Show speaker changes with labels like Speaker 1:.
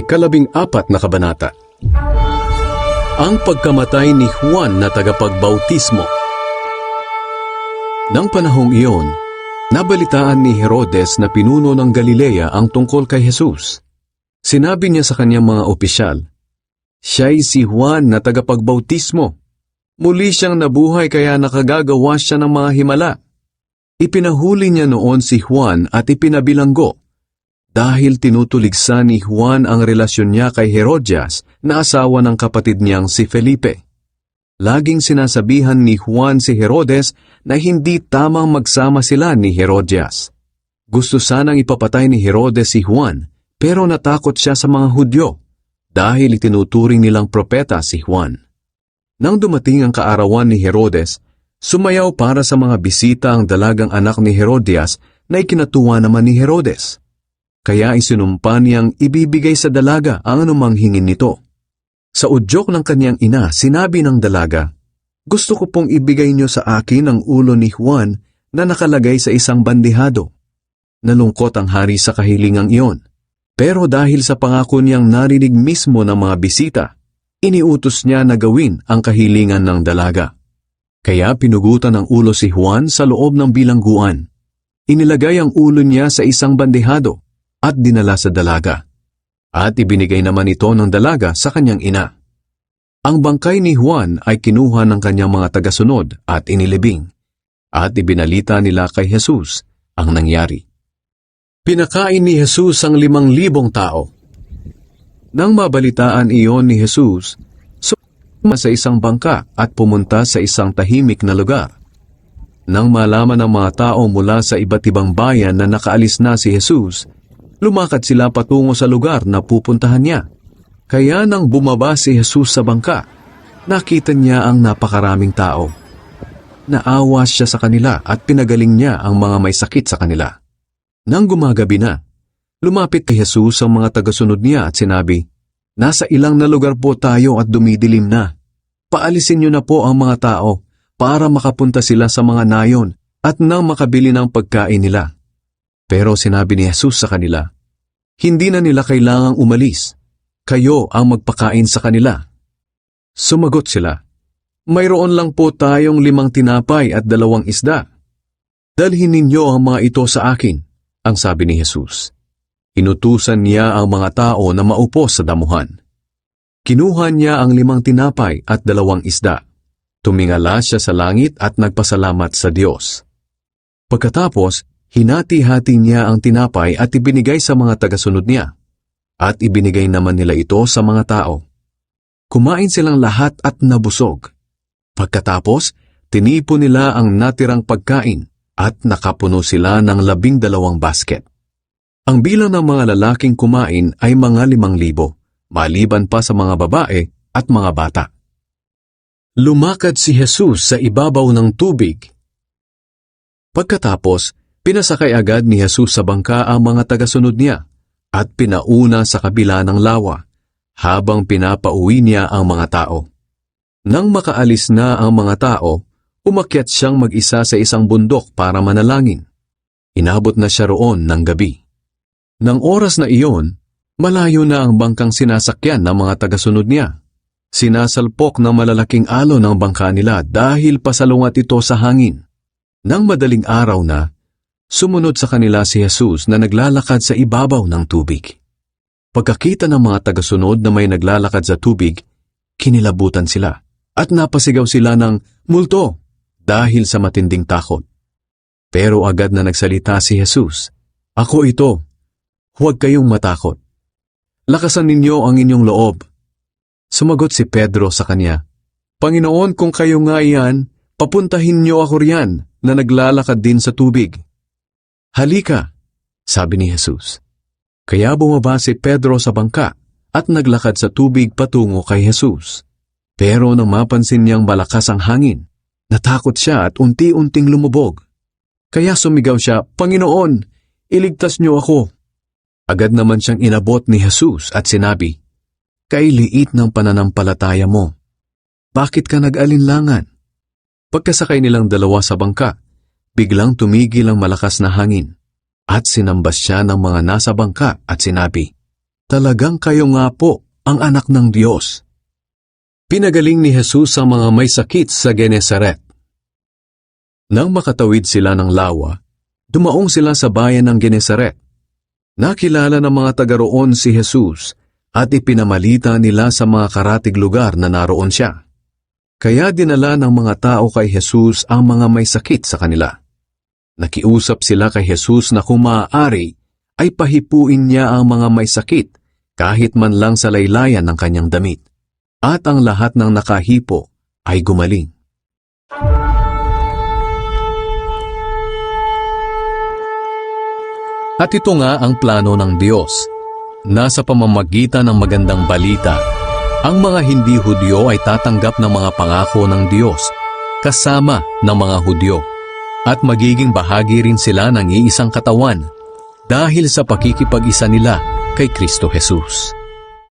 Speaker 1: Ikalabing apat na kabanata. Ang pagkamatay ni Juan na tagapagbautismo. Nang panahong iyon, nabalitaan ni Herodes na pinuno ng Galilea ang tungkol kay Jesus. Sinabi niya sa kanyang mga opisyal, Siya'y si Juan na tagapagbautismo. Muli siyang nabuhay kaya nakagagawa siya ng mga himala. Ipinahuli niya noon si Juan at ipinabilanggo dahil tinutuligsa ni Juan ang relasyon niya kay Herodias na asawa ng kapatid niyang si Felipe. Laging sinasabihan ni Juan si Herodes na hindi tamang magsama sila ni Herodias. Gusto sanang ipapatay ni Herodes si Juan pero natakot siya sa mga Hudyo dahil itinuturing nilang propeta si Juan. Nang dumating ang kaarawan ni Herodes, sumayaw para sa mga bisita ang dalagang anak ni Herodias na ikinatuwa naman ni Herodes. Kaya isinumpa niyang ibibigay sa dalaga ang anumang hingin nito. Sa udyok ng kanyang ina, sinabi ng dalaga, Gusto ko pong ibigay niyo sa akin ang ulo ni Juan na nakalagay sa isang bandihado. Nalungkot ang hari sa kahilingang iyon. Pero dahil sa pangako niyang narinig mismo ng mga bisita, iniutos niya na gawin ang kahilingan ng dalaga. Kaya pinugutan ng ulo si Juan sa loob ng bilangguan. Inilagay ang ulo niya sa isang bandihado at dinala sa dalaga. At ibinigay naman ito ng dalaga sa kanyang ina. Ang bangkay ni Juan ay kinuha ng kanyang mga tagasunod at inilibing. At ibinalita nila kay Jesus ang nangyari. Pinakain ni Jesus ang limang libong tao. Nang mabalitaan iyon ni Jesus, sumama sa isang bangka at pumunta sa isang tahimik na lugar. Nang malaman ng mga tao mula sa iba't ibang bayan na nakaalis na si Jesus, lumakad sila patungo sa lugar na pupuntahan niya. Kaya nang bumaba si Jesus sa bangka, nakita niya ang napakaraming tao. Naawa siya sa kanila at pinagaling niya ang mga may sakit sa kanila. Nang gumagabi na, lumapit kay Jesus ang mga tagasunod niya at sinabi, Nasa ilang na lugar po tayo at dumidilim na. Paalisin niyo na po ang mga tao para makapunta sila sa mga nayon at nang makabili ng pagkain nila. Pero sinabi ni Jesus sa kanila, Hindi na nila kailangang umalis. Kayo ang magpakain sa kanila. Sumagot sila, Mayroon lang po tayong limang tinapay at dalawang isda. Dalhin ninyo ang mga ito sa akin, ang sabi ni Jesus. Inutusan niya ang mga tao na maupo sa damuhan. Kinuha niya ang limang tinapay at dalawang isda. Tumingala siya sa langit at nagpasalamat sa Diyos. Pagkatapos, hinati-hati niya ang tinapay at ibinigay sa mga tagasunod niya. At ibinigay naman nila ito sa mga tao. Kumain silang lahat at nabusog. Pagkatapos, tinipon nila ang natirang pagkain at nakapuno sila ng labing dalawang basket. Ang bilang ng mga lalaking kumain ay mga limang libo, maliban pa sa mga babae at mga bata. Lumakad si Jesus sa ibabaw ng tubig. Pagkatapos, pinasakay agad ni Jesus sa bangka ang mga tagasunod niya at pinauna sa kabila ng lawa habang pinapauwi niya ang mga tao. Nang makaalis na ang mga tao, umakyat siyang mag-isa sa isang bundok para manalangin. Inabot na siya roon ng gabi. Nang oras na iyon, malayo na ang bangkang sinasakyan ng mga tagasunod niya. Sinasalpok ng malalaking alon ng bangka nila dahil pasalungat ito sa hangin. Nang madaling araw na, sumunod sa kanila si Jesus na naglalakad sa ibabaw ng tubig. Pagkakita ng mga tagasunod na may naglalakad sa tubig, kinilabutan sila at napasigaw sila ng multo dahil sa matinding takot. Pero agad na nagsalita si Jesus, Ako ito, huwag kayong matakot. Lakasan ninyo ang inyong loob. Sumagot si Pedro sa kanya, Panginoon kung kayo nga iyan, papuntahin niyo ako riyan na naglalakad din sa tubig. Halika, sabi ni Jesus. Kaya bumaba si Pedro sa bangka at naglakad sa tubig patungo kay Jesus. Pero nang mapansin niyang malakas ang hangin, natakot siya at unti-unting lumubog. Kaya sumigaw siya, Panginoon, iligtas niyo ako. Agad naman siyang inabot ni Jesus at sinabi, Kay liit ng pananampalataya mo. Bakit ka nag-alinlangan? Pagkasakay nilang dalawa sa bangka, biglang tumigil ang malakas na hangin at sinambas siya ng mga nasa bangka at sinabi, talagang kayo nga po ang anak ng Diyos. Pinagaling ni Jesus ang mga may sakit sa Genesaret. Nang makatawid sila ng lawa, dumaong sila sa bayan ng Genesaret. Nakilala ng mga taga roon si Jesus at ipinamalita nila sa mga karatig lugar na naroon siya. Kaya dinala ng mga tao kay Jesus ang mga may sakit sa kanila. Nakiusap sila kay Jesus na kung maaari ay pahipuin niya ang mga may sakit kahit man lang sa laylayan ng kanyang damit. At ang lahat ng nakahipo ay gumaling. At ito nga ang plano ng Diyos. Nasa pamamagitan ng magandang balita, ang mga hindi Hudyo ay tatanggap ng mga pangako ng Diyos kasama ng mga Hudyo at magiging bahagi rin sila ng iisang katawan dahil sa pakikipag-isa nila kay Kristo Jesus.